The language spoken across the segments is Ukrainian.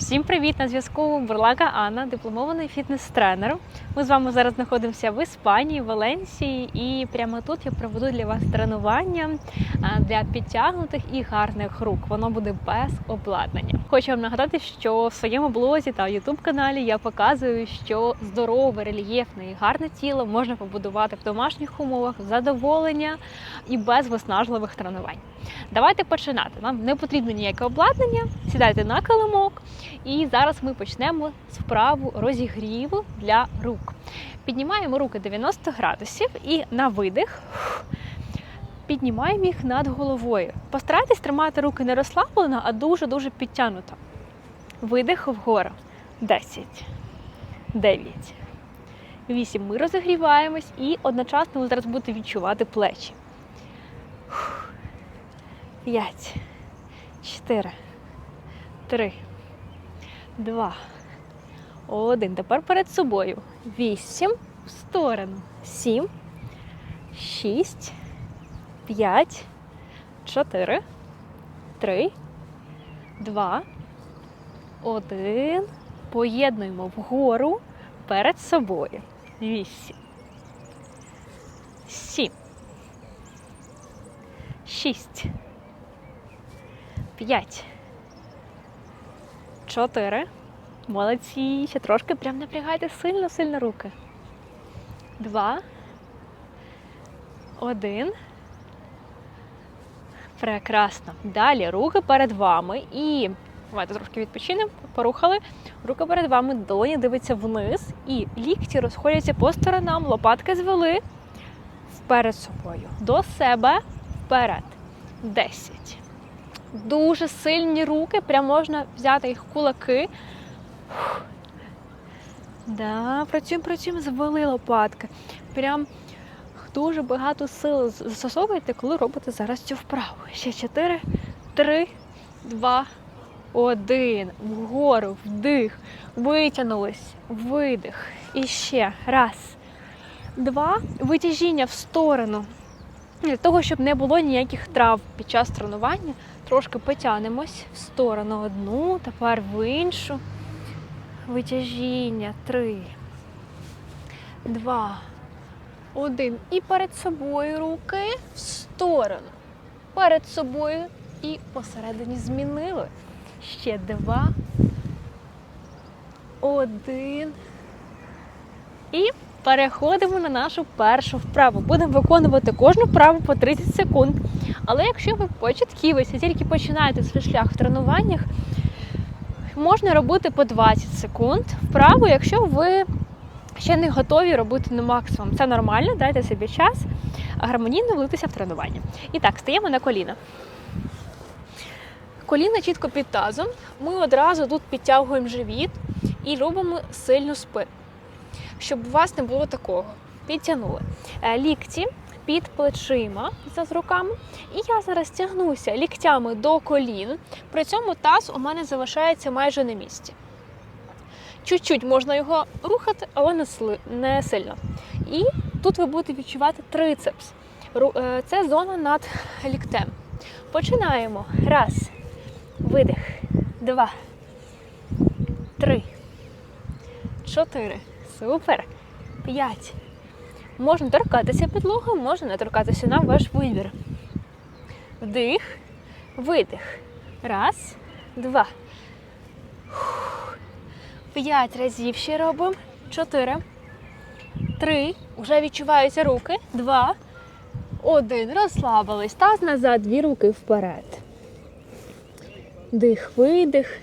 Всім привіт! На зв'язку Бурлака Анна, дипломований фітнес-тренер. Ми з вами зараз знаходимося в Іспанії, в Валенсії, і прямо тут я проведу для вас тренування для підтягнутих і гарних рук. Воно буде без обладнання. Хочу вам нагадати, що в своєму блозі та youtube каналі я показую, що здорове, рельєфне і гарне тіло можна побудувати в домашніх умовах, задоволення і без виснажливих тренувань. Давайте починати. Нам не потрібно ніяке обладнання. Сідайте на килимок. І зараз ми почнемо з вправу розігріву для рук. Піднімаємо руки 90 градусів і на видих піднімаємо їх над головою. Постарайтесь тримати руки не розслаблено, а дуже-дуже підтягнуто. Видих вгору. 10, 9, 8. Ми розігріваємось і одночасно ви зараз будете відчувати плечі. 5, 4, 3, Два. Один. Тепер перед собою. Вісім. В сторону. Сім. Шість. П'ять. Чотири. Три. Два. Один. Поєднуємо вгору перед собою. Вісім. Сім. Шість. П'ять. Чотири. Молодці. Ще трошки прям напрягайте сильно-сильно руки. Два. Один. Прекрасно. Далі руки перед вами. І давайте трошки відпочинемо. Порухали. Руки перед вами, долоні дивиться вниз. І лікті розходяться по сторонам, лопатки звели вперед собою. До себе вперед. Десять дуже сильні руки, прям можна взяти їх кулаки. Да, працюємо, працюємо, звели лопатки. Прям дуже багато сил застосовуєте, коли робите зараз цю вправу. Ще 4, 3, 2, 1. Вгору, вдих, витягнулись, видих. І ще раз, два. Витяжіння в сторону. Для того, щоб не було ніяких трав під час тренування, трошки потягнемось в сторону одну, тепер в іншу. Витяжіння. Три, два, один. І перед собою руки в сторону. Перед собою і посередині змінили. Ще два. Один. І переходимо на нашу першу вправу. Будемо виконувати кожну вправу по 30 секунд. Але якщо ви початківець і тільки починаєте свій шлях в тренуваннях, можна робити по 20 секунд вправу, якщо ви ще не готові робити на максимум. Це нормально, дайте собі час, гармонійно влитися в тренування. І так, стаємо на коліна. Коліна чітко під тазом. Ми одразу тут підтягуємо живіт і робимо сильну спину щоб у вас не було такого. Підтягнули. Лікті під плечима з руками. І я зараз тягнуся ліктями до колін. При цьому таз у мене залишається майже на місці. Чуть-чуть можна його рухати, але не, сильно. І тут ви будете відчувати трицепс. Це зона над ліктем. Починаємо. Раз. Видих. Два. Три. Чотири. Супер. П'ять. Можна торкатися підлоги, можна не торкатися на ваш вибір. Вдих, видих. Раз, два. П'ять разів ще робимо. Чотири. Три. Уже відчуваються руки. Два. Один. Розслабились. Таз назад, дві руки вперед. Дих, видих.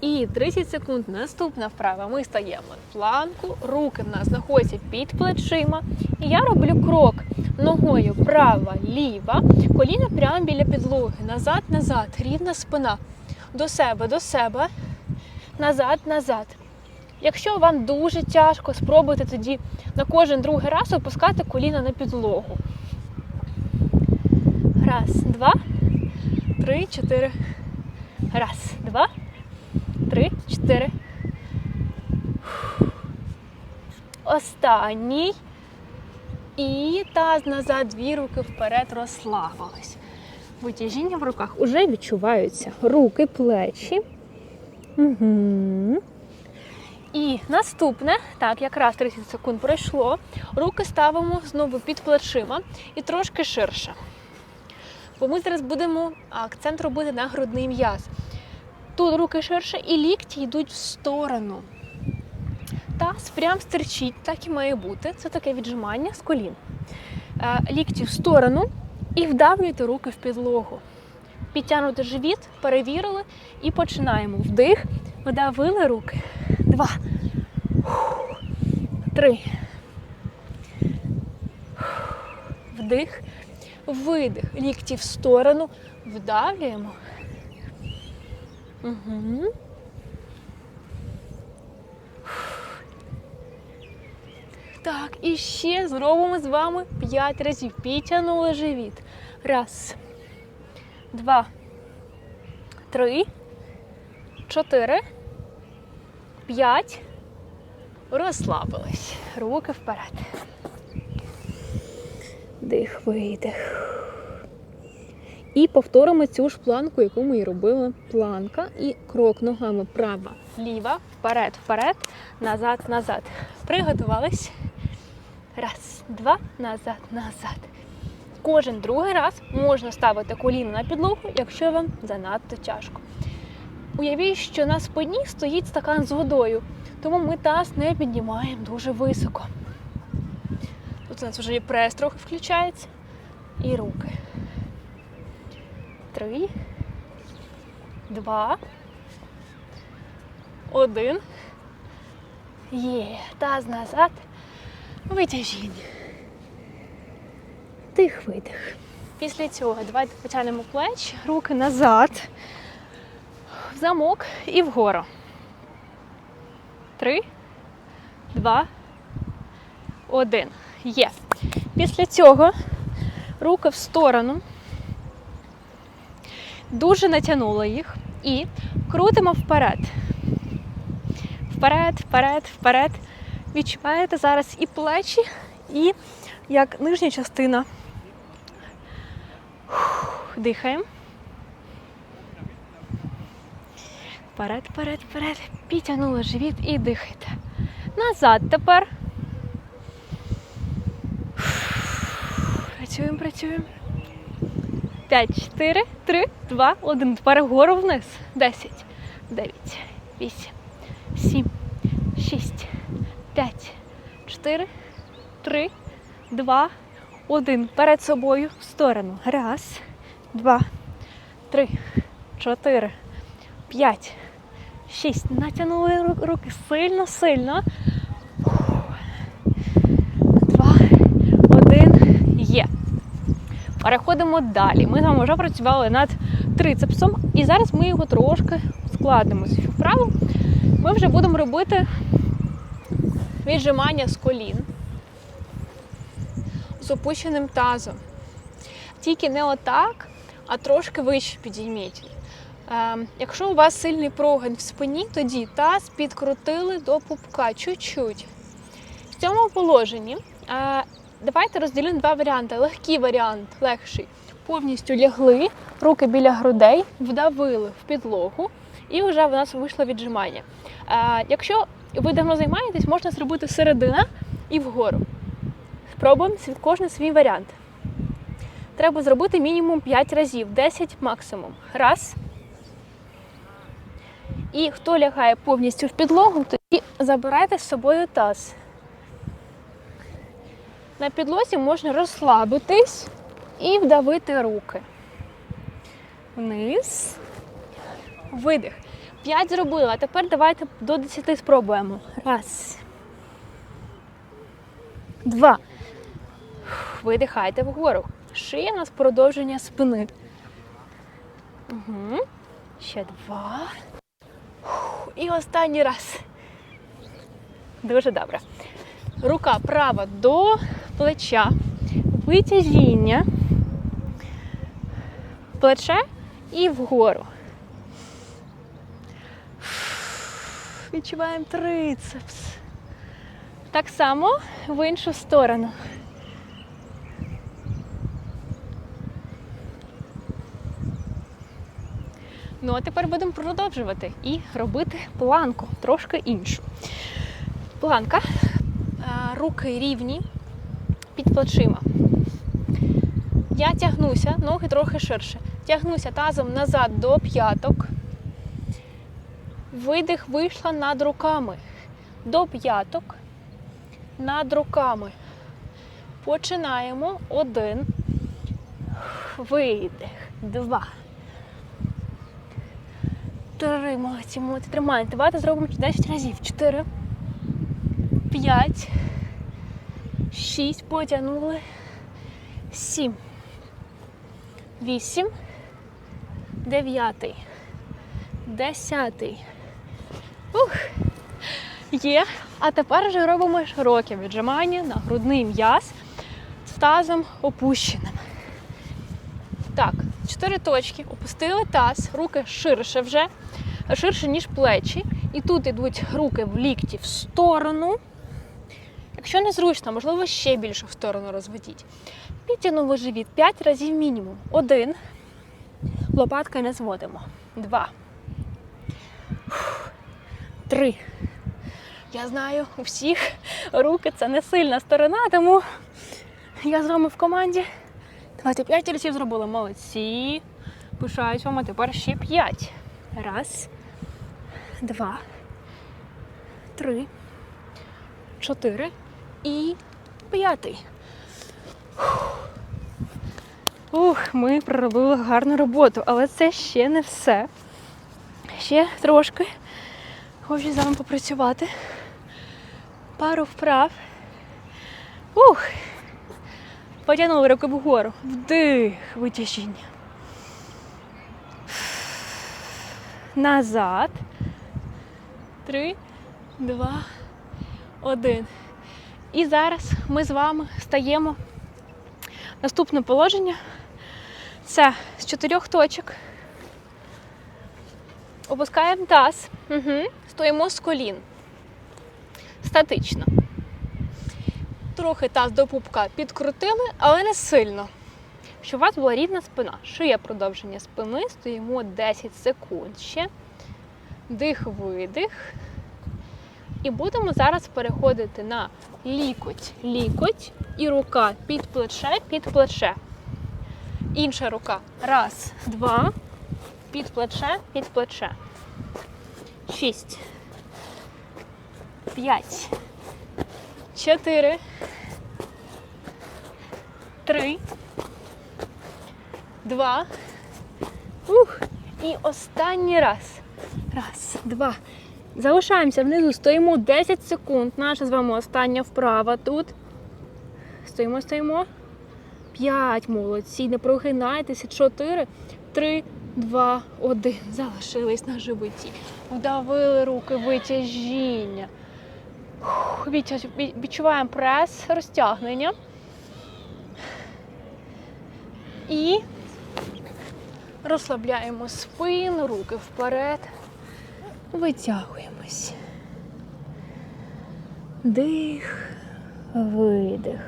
І 30 секунд наступна вправа. Ми стаємо в планку, руки в нас знаходяться під плечима. І я роблю крок ногою права, ліва, коліна прямо біля підлоги. Назад, назад, рівна спина. До себе, до себе, назад, назад. Якщо вам дуже тяжко, спробуйте тоді на кожен другий раз опускати коліна на підлогу. Раз, два, три, чотири. Раз, два три, чотири. Останній. І таз назад, дві руки вперед розслабились. Витяжіння в руках уже відчуваються. Руки, плечі. Угу. І наступне, так, якраз 30 секунд пройшло. Руки ставимо знову під плечима і трошки ширше. Бо ми зараз будемо акцент робити на грудний м'яз. Тут руки ширше і лікті йдуть в сторону. Таз прям стерчить, так і має бути. Це таке віджимання з колін. Е, Лікті в сторону і вдавлюйте руки в підлогу. Підтягнути живіт, перевірили і починаємо. Вдих, видавили руки. Два. Три. Вдих, видих. Лікті в сторону. Вдавлюємо. Угу. Так, і ще зробимо з вами 5 разів. Підтягнули живіт. Раз, два, три, чотири, п'ять. Розслабились. Руки вперед. Дих, видих. І повторимо цю ж планку, яку ми і робили. Планка і крок ногами права, ліва, вперед, вперед, назад, назад. Приготувались. Раз, два, назад, назад. Кожен другий раз можна ставити коліно на підлогу, якщо вам занадто тяжко. Уявіть, що на спині стоїть стакан з водою, тому ми таз не піднімаємо дуже високо. Тут у нас вже і прес трохи включається, і руки. Три, два, один. Є. Таз назад. Витяжіння. Тих видих. Після цього давайте потягнемо плечі, руки назад, в замок і вгору. Три, два, один. Є. Після цього руки в сторону. Дуже натягнули їх і крутимо вперед. Вперед, вперед, вперед. Відчуваєте зараз і плечі, і як нижня частина. Дихаємо. Вперед, вперед, вперед. Підтягнули живіт і дихайте. Назад тепер. Працюємо, працюємо. 5, 4, 3, 2, 1. Тепер вгору вниз. 10, 9, 8, 7, 6, 5, 4, 3, 2, 1. Перед собою в сторону. Раз, два, три, чотири, п'ять, шість. Натягнули ру- руки сильно, сильно. Два, один. Є. Переходимо далі. Ми з вами вже працювали над трицепсом, і зараз ми його трошки складемо. Цю вправу ми вже будемо робити віджимання з колін з опущеним тазом. Тільки не отак, а трошки вище підійміть. Е, якщо у вас сильний прогин в спині, тоді таз підкрутили до пупка чуть-чуть. В цьому положенні е, давайте розділимо два варіанти. Легкий варіант, легший. Повністю лягли, руки біля грудей, вдавили в підлогу, і вже в нас вийшло віджимання. Е, якщо ви давно займаєтесь, можна зробити середина і вгору. Спробуємо кожен свій варіант. Треба зробити мінімум 5 разів, 10 максимум. Раз. І хто лягає повністю в підлогу, тоді забирайте з собою таз. На підлозі можна розслабитись і вдавити руки. Вниз. Видих. 5 зробила. А тепер давайте до 10 спробуємо. Раз. Два. Видихайте вгору. Шия у нас продовження спини. Угу. Ще два. І останній раз. Дуже добре. Рука права до плеча. Витяжіння. Плече і вгору. Відчуваємо трицепс. Так само в іншу сторону. Ну а тепер будемо продовжувати і робити планку трошки іншу. Планка, руки рівні під плечима. Я тягнуся, ноги трохи ширше. Тягнуся тазом назад до п'яток. Видих вийшла над руками. До п'яток. Над руками. Починаємо. Один. Видих. Два. Три. Молодці. Тримаємо. Давайте зробимо 10 разів. Чотири. П'ять. Шість. Потягнули. Сім. Вісім. Дев'ятий. Десятий. Ух. Є. А тепер вже робимо широке віджимання на грудний м'яз з тазом опущеним. Так, чотири точки. Опустили таз, руки ширше вже, ширше, ніж плечі. І тут йдуть руки в лікті в сторону. Якщо незручно, можливо, ще більше в сторону розведіть. Підтягнули живіт 5 разів мінімум. Один. Лопатки не зводимо. Два. Три. Я знаю, у всіх руки це не сильна сторона, тому я з вами в команді. Давайте 5 разів зробили. Молодці. Пишаюсь вам, а тепер ще 5. Раз, два, три, чотири і п'ятий. Ух, ми проробили гарну роботу, але це ще не все. Ще трошки. Хочу з вами попрацювати. Пару вправ. Ух! Потягнули руки вгору. Вдих, витяжіння. Назад. Три, два, один. І зараз ми з вами стаємо. Наступне положення. Це з чотирьох точок. Опускаємо таз. Угу. Стоїмо з колін. Статично. Трохи таз до пупка підкрутили, але не сильно. Щоб у вас була рівна спина. Шия продовження спини. Стоїмо 10 секунд ще. Дих, видих. І будемо зараз переходити на лікоть, лікоть і рука під плече, під плече. Інша рука. Раз, два. Під плече, під плече. Шість. П'ять. Чотири. Три. Два. Ух. І останній раз. Раз, два. Залишаємося внизу, стоїмо 10 секунд. Наша з вами остання вправа тут. Стоїмо, стоїмо. П'ять. Молодці. Не прогинайтеся. Чотири, три, два, один. Залишились на животі. Вдавили руки, витяжіння. Відчуваємо прес, розтягнення. І розслабляємо спину, руки вперед. Витягуємось. Дих, видих.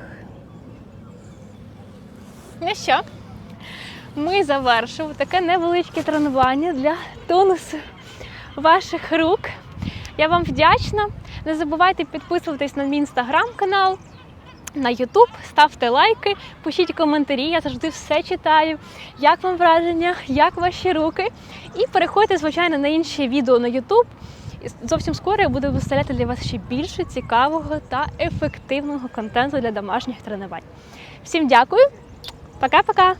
Ну що, ми завершили таке невеличке тренування для тонусу ваших рук. Я вам вдячна. Не забувайте підписуватись на мій інстаграм-канал, на Ютуб, ставте лайки, пишіть коментарі, я завжди все читаю. Як вам враження, як ваші руки. І переходьте, звичайно, на інші відео на Ютуб. Зовсім скоро я буду виставляти для вас ще більше цікавого та ефективного контенту для домашніх тренувань. Всім дякую, пока-пока!